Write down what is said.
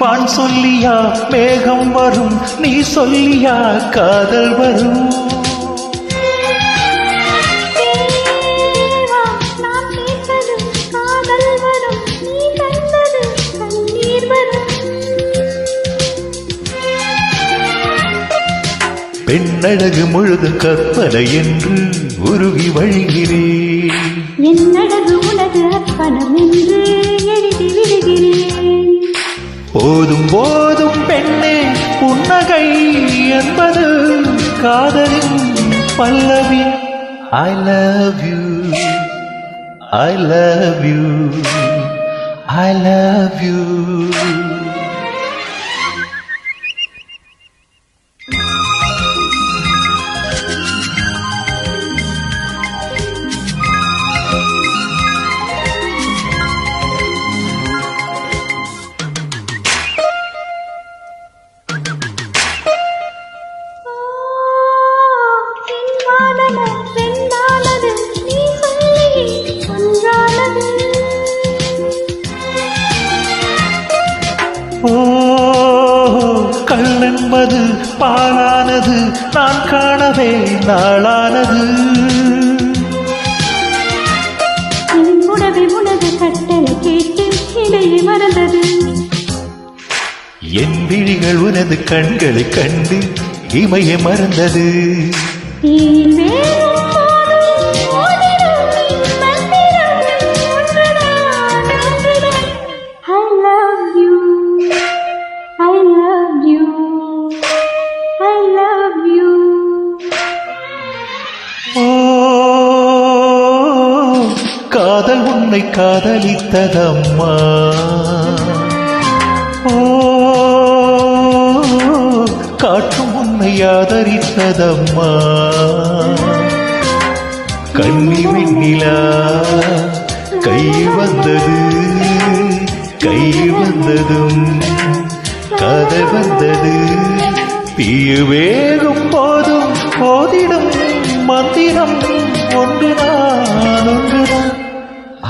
வான் சொல்லியா மேகம் வரும் நீ சொல்லியா காதல் வரும். தேவா, நாம் கேட்பது காதல் வரும் நீ தந்தது கண்ணீர் வரும். பெண்ணழகு முழுதும் கற்பனை என்று உருகி வழிகிறேன். என்னடகு உனது அர்ப்பணம் என்று போதும் போதும் பெண்ணே புன்னகை என்பது காதலின் பல்லவி. I love you I love you I love you கல்லென்பது பாலானது நான் காணவே நாளானது. என் விழிகள் உனது கண்களை கண்டு இமையை மறந்தது. காதல் உன்னை காதலித்ததம்மா. ஓ காற்றும் உன்னை ஆதரித்ததம்மா. கண்ணி விண்ணிலா கை வந்தது கை வந்ததும் கதை வந்தது. தீய வேகும் போதும் போதிடும் மந்திரம் ஒன்று நான்